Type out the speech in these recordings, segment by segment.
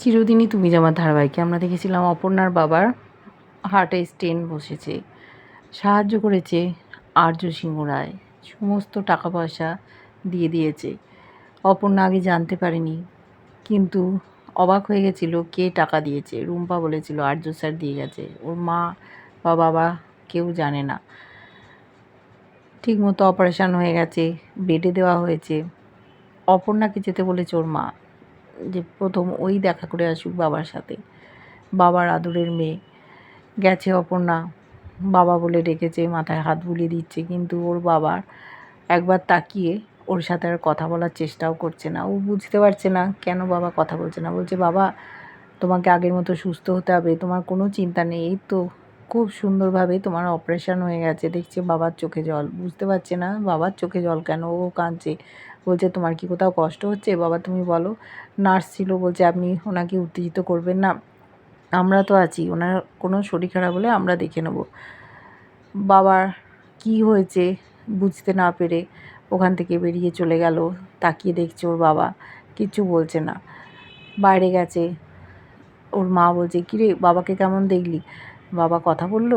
চিরদিনই তুমি যে আমার ধারাবাহিকে, আমরা দেখেছিলাম অপর্ণার বাবার হার্টে স্টেন বসেছে। সাহায্য করেছে আর্য সিংহ রায়। সমস্ত টাকা পয়সা দিয়ে দিয়েছে। অপর্ণা আগে জানতে পারেনি, কিন্তু অবাক হয়ে গেছিল কে টাকা দিয়েছে। রুম্পা বলেছিল, আর্য স্যার দিয়ে গেছে। ওর মা বা বাবা কেউ জানে না। ঠিকমতো অপারেশান হয়ে গেছে বেডে দেওয়া হয়েছে। অপর্ণাকে যেতে বলেছে ওর মা। যে প্রথম ওই দেখা করে আসুক বাবার সাথে। বাবার আদরের মেয়ে। গেছে অপর্ণা। বাবা বলে ডেকেছে, মাথায় হাত বুলিয়ে দিচ্ছে, কিন্তু ওর বাবার একবার তাকিয়ে ওর সাথে আর কথা বলার চেষ্টাও করছে না। ও বুঝতে পারছে না কেন বাবা কথা বলছে না। বলছে, বাবা, তোমাকে আগের মতো সুস্থ হতে হবে। তোমার কোনো চিন্তা নেই। এই তো খুব সুন্দরভাবে তোমার অপারেশন হয়ে গেছে। দেখছে বাবার চোখে জল। বুঝতে পারছে না বাবার চোখে জল কেন? ও কাঁদছে। বলছে, তোমার কি কোথাও কষ্ট হচ্ছে? বাবা, তুমি বলো। নার্স ছিল, বলছে, আপনি ওনাকে উত্তেজিত করবেন না। আমরা তো আছি, ওনার কোনো শরীর খারাপ হলে আমরা দেখে নেব। বাবার কি হয়েছে? বুঝতে না পেরে ওখান থেকে বেরিয়ে চলে গেল। তাকিয়ে দেখছে ওর বাবা কিচ্ছু বলছে না। বাইরে গেছে। ওর মা বলছে কিরে বাবাকে কেমন দেখলি? বাবা কথা বলল,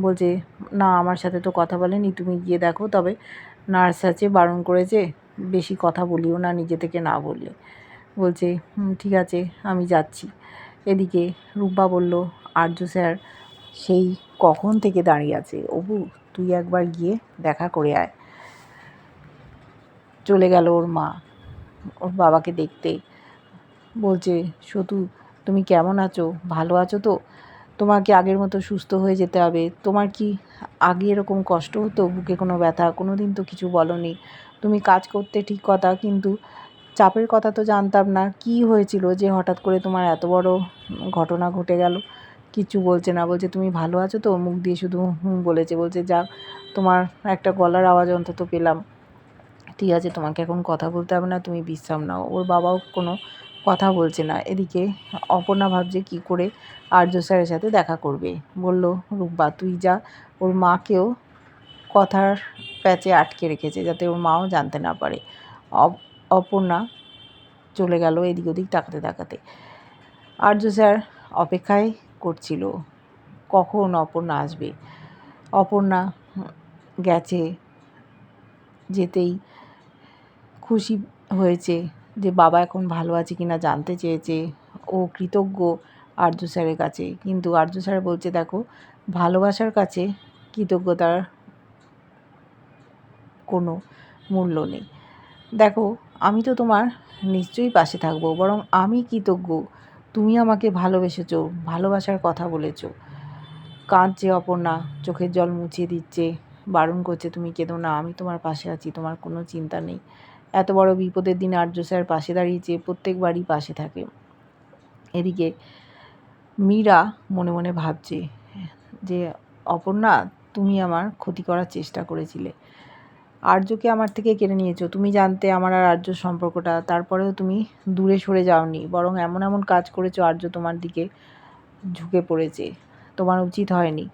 বলছে, না, আমার সাথে তো কথা বলেনি, তুমি গিয়ে দেখো। তবে নার্স আছে, বারণ করেছে। বেশি কথা বলিও না, নিজে থেকে না বললে। বলছে ঠিক আছে, আমি যাচ্ছি। এদিকে রূপা বলল, আর্য স্যার, সেই কখন থেকে দাঁড়িয়ে আছে? অবু তুই একবার গিয়ে দেখা করে আয়। চলে গেল ওর মা, ওর বাবাকে দেখতে। বলছে, সতু, তুমি কেমন আছো? ভালো আছো তো? তোমাকে আগের মতো সুস্থ হয়ে যেতে হবে। তোমার কি আগে এরকম কষ্ট হতো? বুকে কোনো ব্যথা? কোনো দিন তো কিছু বলনি। তুমি কাজ করতে ঠিক কথা, কিন্তু চাপের কথা তো জানতাম না। কি হয়েছিল যে হঠাৎ করে তোমার এত বড় ঘটনা ঘটে গেল? কিছু বলছে না, বলছে তুমি ভালো আছো তো? মুখ দিয়ে শুধু হুম বলেছে, বলছে যাক তোমার একটা গলার আওয়াজ অন্তত পেলাম। ঠিক আছে, তোমাকে এখন কথা বলতে হবে না, তুমি বিশ্রাম নাও। ওর বাবাও কোনো কথা বলছে না। এদিকে অপর্ণা ভাবছে কি করে আর্য স্যারের সাথে দেখা করবে। বলল, রূপবা, তুই যা। ওর মাকেও কথার প্যাচে আটকে রেখেছে যাতে ওর মাও জানতে না পারে। অপ- অপর্ণা চলে গেল এদিক ওদিক তাকাতে তাকাতে। আর্য স্যার অপেক্ষায় করছিল, কখন অপর্ণা আসবে? অপর্ণা গেছে, যেতেই খুশি হয়েছে যে বাবা এখন ভালো আছে কি না জানতে চেয়েছে। ও কৃতজ্ঞ আর্য স্যারের কাছে। কিন্তু আর্য স্যার বলছে, দেখো, ভালোবাসার কাছে কৃতজ্ঞতার কোনো মূল্য নেই। দেখো, আমি তো তোমার নিশ্চয়ই পাশে থাকব, বরং আমি কৃতজ্ঞ। তুমি আমাকে ভালোবেসেছো, ভালোবাসার কথা বলেছ। কাঁদছে অপর্ণা, চোখের জল মুছিয়ে দিচ্ছে, বারণ করছে, তুমি কেঁদো না, আমি তোমার পাশে আছি, তোমার কোনো চিন্তা নেই। এত বড় বিপদের দিন আর্য স্যার পাশে দাঁড়িয়েছে, প্রত্যেকবারই পাশে থাকে। এদিকে মীরা মনে মনে ভাবছে যে, অপর্ণা, তুমি আমার ক্ষতি করার চেষ্টা করেছিলে। আর্যকে আমার থেকে কেড়ে নিয়েছো। তুমি জানতে আমার আর আর্য সম্পর্কটা। তারপরেও তুমি দূরে সরে যাওনি। বরং এমন এমন কাজ করেছ আর্য তোমার দিকে ঝুঁকে পড়েছে। তোমার উচিত হয়নি।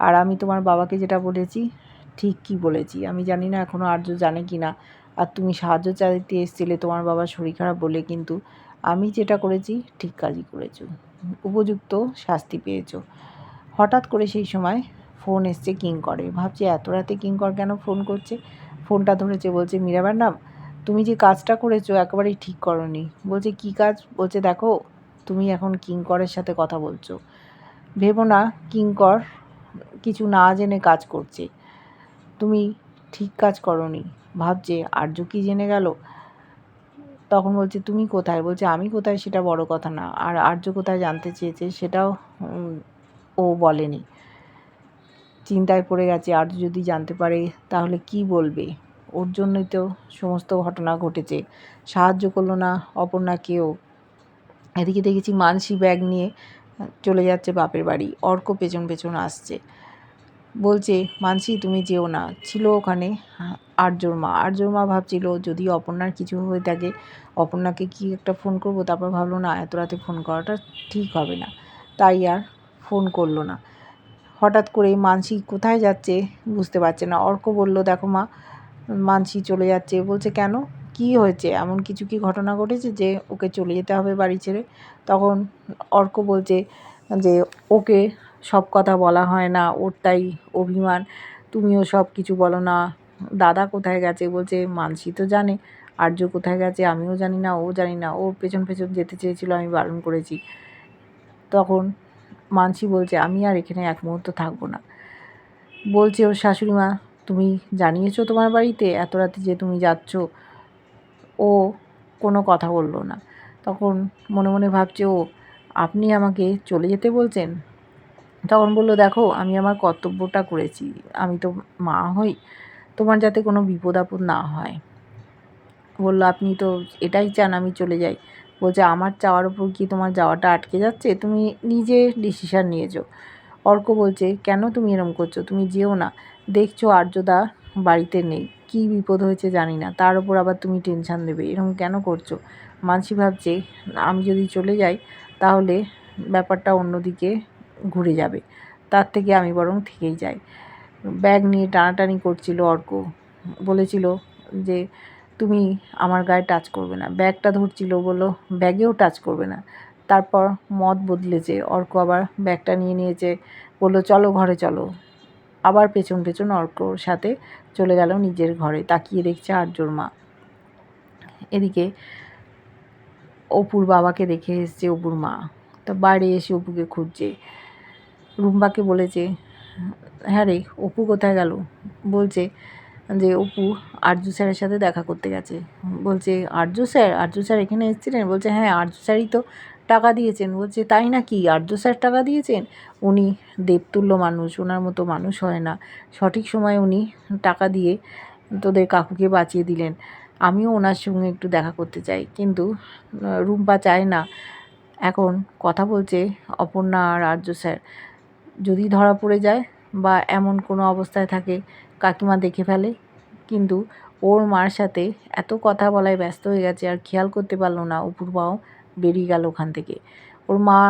আর আমি তোমার বাবাকে যেটা বলেছি, ঠিক কি বলেছি? আমি জানি না এখনও আর্য জানে কি না। আর তুমি সাহায্য চাইতে এসেছিলে তোমার বাবার শরীর খারাপ বলে, কিন্তু আমি যেটা করেছি, ঠিক কাজই করেছ। উপযুক্ত শাস্তি পেয়েছ। হঠাৎ করে সেই সময় ফোন এসছে কিঙ্করে। ভাবছি এত রাতে কিঙ্কর কেন ফোন করছে? ফোনটা ধরেছে, বলছে, মীরা ম্যাডাম, তুমি যে কাজটা করেছ একেবারেই ঠিক করনি। বলছে, কি কাজ? বলছে, দেখো, তুমি এখন কিঙ্করের সাথে কথা বলছো। ভেবো না, কিঙ্কর কিছু না জেনে কাজ করছে। তুমি ঠিক কাজ করনি। ভাবছে, আর্য কি জেনে গেল? তখন বলছে, তুমি কোথায়? বলছে, আমি কোথায় সেটা বড় কথা না। আর আর্য কোথায় জানতে চেয়েছে সেটাও ও বলেনি। চিন্তায় পড়ে গেছে আর্য যদি জানতে পারে তাহলে কি বলবে? ওর জন্যই তো সমস্ত ঘটনা ঘটেছে। সাহায্য করল না অপর্ণা কেউ। এদিকে দেখেছি মানসি ব্যাগ নিয়ে চলে যাচ্ছে বাপের বাড়ি। অর্ক পেছন পেছন আসছে। বলছে, মানসি, তুমি যেও না। ছিল ওখানে আর্যর মা। আর্যর মা ভাবছিল, যদি অপর্ণার কিছু হয়ে থাকে, অপর্ণাকে কি একটা ফোন করব? তারপর ভাবলো, না, এত রাতে ফোন করাটা ঠিক হবে না। তাই আর ফোন করল না। হঠাৎ করে মানসি কোথায় যাচ্ছে বুঝতে পারছে না। অর্ক বলল, দেখো মা, মানসি চলে যাচ্ছে। বলছে, কেন? কি হয়েছে? এমন কিছু কি ঘটনা ঘটেছে যে ওকে চলে যেতে হবে বাড়ি ছেড়ে? তখন অর্ক বলছে যে, ওকে সব কথা বলা হয় না, ওর তাই অভিমান। তুমিও সব কিছু বলো না, দাদা কোথায় গেছে? বলছে, মানসি তো জানে, আর্য কোথায় গেছে আমিও জানি না, ও জানি না। ও পেছন পেছন যেতে চেয়েছিল, আমি বারণ করেছি। তখন মানসি বলছে, আমি আর এখানে এক মুহূর্ত থাকব না। বলছে ওর শাশুড়ি মা, তুমি জানিয়েছো তোমার বাড়িতে এত রাতে যে তুমি যাচ্ছ? ও কোনো কথা বলল না। তখন মনে মনে ভাবছে, ও, আপনি আমাকে চলে যেতে বলছেন? তখন বলল, দেখো, আমি আমার কর্তব্যটা করেছি। আমি তো মা হই, তোমার যাতে কোনো বিপদ আপদ না হয়। বলল, আপনি তো এটাই চান আমি চলে যাই। বলছে আমার চাওয়ার উপর কি তোমার যাওয়াটা আটকে যাচ্ছে, তুমি নিজে ডিসিশান নিয়েছো অর্ক বলছে, কেন তুমি এরম করছ? তুমি যেও না। দেখছ আর্যদা বাড়িতে নেই। কি বিপদ হয়েছে জানি না। তার উপর আবার তুমি টেনশান দেবে এরকম কেন করছ? মানসি ভাবছে, আমি যদি চলে যাই, তাহলে ব্যাপারটা অন্যদিকে ঘুরে যাবে। তার থেকে আমি বরং থেকেই যাই। ব্যাগ নিয়ে টানাটানি করছিল অর্ক। বলেছিল যে তুমি আমার গায়ে টাচ করবে না। ব্যাগটা ধরছিল বলল, ব্যাগেও টাচ করবে না। তারপর মত বদলেছে অর্ক আবার ব্যাগটা নিয়ে নিয়েছে, বলল, চলো ঘরে চলো। আবার পেছন পেছন অর্কর সাথে চলে গেল নিজের ঘরে, তাকিয়ে দেখছে আর্যর মা। এদিকে অপুর বাবাকে দেখে এসছে অপুর মা। তা বাইরে এসে অপুকে খুঁজছে। রুম্বাকে বলেছে হ্যাঁ রে, অপু কোথায় গেল? বলছে যে অপু আর্য স্যারের সাথে দেখা করতে গেছে। বলছে আর্য স্যার আর্য স্যার এখানে এসেছিলেন? বলছে হ্যাঁ আর্য স্যারই তো টাকা দিয়েছেন। বলছে, তাই না কি আর্য স্যার টাকা দিয়েছেন? উনি দেবতুল্য মানুষ ওনার মতো মানুষ হয় না। সঠিক সময় উনি টাকা দিয়ে তোদের কাকুকে বাঁচিয়ে দিলেন। আমিও ওনার সঙ্গে একটু দেখা করতে চাই। কিন্তু রুম্পা চায় না। এখন কথা বলছে অপর্ণা আর আর্য স্যার। যদি ধরা পড়ে যায় বা এমন কোনো অবস্থায় থাকে কাকিমা দেখে ফেলে। কিন্তু ওর মার সাথে এত কথা বলায় ব্যস্ত হয়ে গেছে, আর খেয়াল করতে পারল না উপর পাও বেরিয়ে গেল ওখান থেকে। ওর মা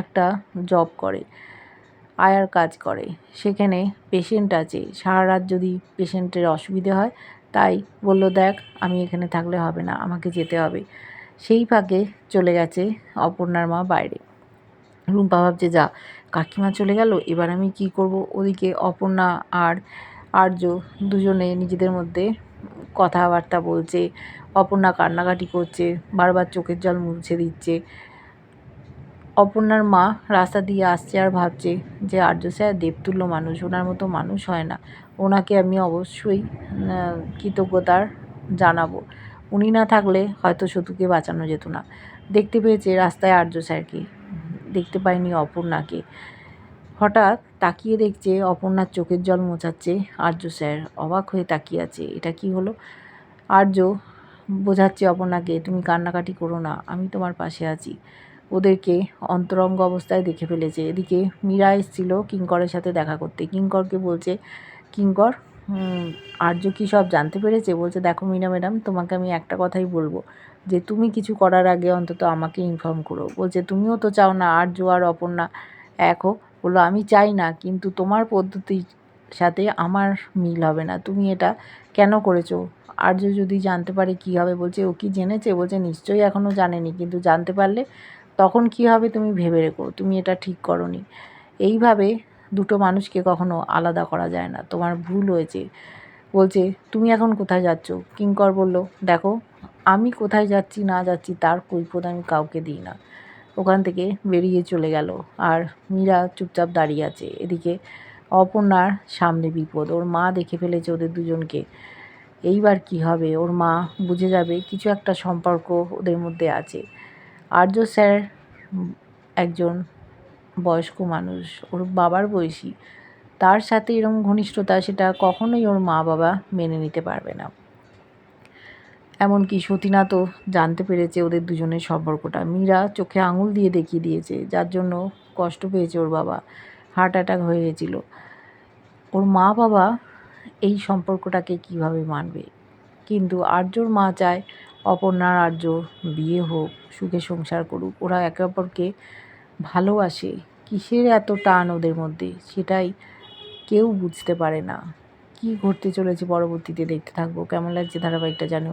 একটা জব করে, আয়ার কাজ করে। সেখানে পেশেন্ট আছে। সারা রাত যদি পেশেন্টের অসুবিধে হয়, তাই বলল, দেখ, আমি এখানে থাকলে হবে না, আমাকে যেতে হবে। সেই ফাঁকে চলে গেছে অপর্ণার মা বাইরে। রুম্পা ভাবছে, যা, কাকিমা চলে গেল, এবার আমি কি করব? ওদিকে অপর্ণা আর আর্য দুজনে নিজেদের মধ্যে কথাবার্তা বলছে। অপর্ণা কান্নাকাটি করছে, বারবার চোখের জল মুছে দিচ্ছে। অপর্ণার মা রাস্তা দিয়ে আসছে আর ভাবছে যে, আর্য স্যার দেবতুল্য মানুষ, ওনার মতো মানুষ হয় না। ওনাকে আমি অবশ্যই কৃতজ্ঞতার জানাব। উনি না থাকলে হয়তো সতুকে বাঁচানো যেত না। দেখতে পেয়েছে রাস্তায় আর্য স্যারকে। দেখতে পায়নি অপর্ণাকে। হঠাৎ তাকিয়ে দেখছে অপর্ণার চোখের জল মোছাচ্ছে আর্য স্যার। অবাক হয়ে তাকিয়ে আছে। এটা কি হলো? আর্য বোঝাচ্ছে অপর্ণাকে, তুমি কান্নাকাটি করো না, আমি তোমার পাশে আছি। ওদেরকে অন্তরঙ্গ অবস্থায় দেখে ফেলেছে। এদিকে মীরা এসেছিল কিঙ্করের সাথে দেখা করতে। কিঙ্করকে বলছে, কিঙ্কর আর্য কি সব জানতে পেরেছে? বলছে, দেখো মীরা ম্যাডাম, তোমাকে আমি একটা কথাই বলব। যে তুমি কিছু করার আগে অন্তত আমাকে ইনফর্ম করো। বলছে, তুমিও তো চাও না, আর অপর্ণা এক? হোক বলল, আমি চাই না, কিন্তু তোমার পদ্ধতির সাথে আমার মিল হবে না। তুমি এটা কেন করেছ? আর্য যদি জানতে পারে কি হবে? বলছে, ও কি জেনেছে? বলছে, নিশ্চয়ই এখনও জানেনি, কিন্তু জানতে পারলে তখন কি হবে তুমি ভেবে রেখো, তুমি এটা ঠিক করনি। এইভাবে দুটো মানুষকে কখনো আলাদা করা যায় না। তোমার ভুল হয়েছে। বলছে, তুমি এখন কোথায় যাচ্ছ? কিঙ্কর বলল, দেখো আমি কোথায় যাচ্ছি, না যাচ্ছি, তার কৈফত আমি কাউকে দিই না। ওখান থেকে বেরিয়ে চলে গেল আর মীরা চুপচাপ দাঁড়িয়ে আছে। এদিকে অপর্ণার সামনে বিপদ। ওর মা দেখে ফেলেছে ওদের দুজনকে। এইবার কি হবে? ওর মা বুঝে যাবে কিছু একটা সম্পর্ক ওদের মধ্যে আছে। আর্য স্যার একজন বয়স্ক মানুষ। ওর বাবার বয়সী। তার সাথে এরকম ঘনিষ্ঠতা সেটা কখনোই ওর মা বাবা মেনে নিতে পারবে না। এমনকি সতীনা তো জানতে পেরেছে ওদের দুজনের সম্পর্কটা। মীরা চোখে আঙুল দিয়ে দেখিয়ে দিয়েছে, যার জন্য কষ্ট পেয়েছে ওর বাবা। হার্ট অ্যাটাক হয়ে গেছিল। ওর মা বাবা এই সম্পর্কটাকে কীভাবে মানবে? কিন্তু আর্যর মা চায় অপর্ণার আর্য বিয়ে হোক, সুখে সংসার করুক। ওরা একে অপরকে ভালোবাসে। কিসের এত টান ওদের মধ্যে? সেটাই কেউ বুঝতে পারে না। কী ঘটতে চলেছে পরবর্তীতে দেখতে থাকব। কেমন লাগছে ধারাবাহিকটা জানো?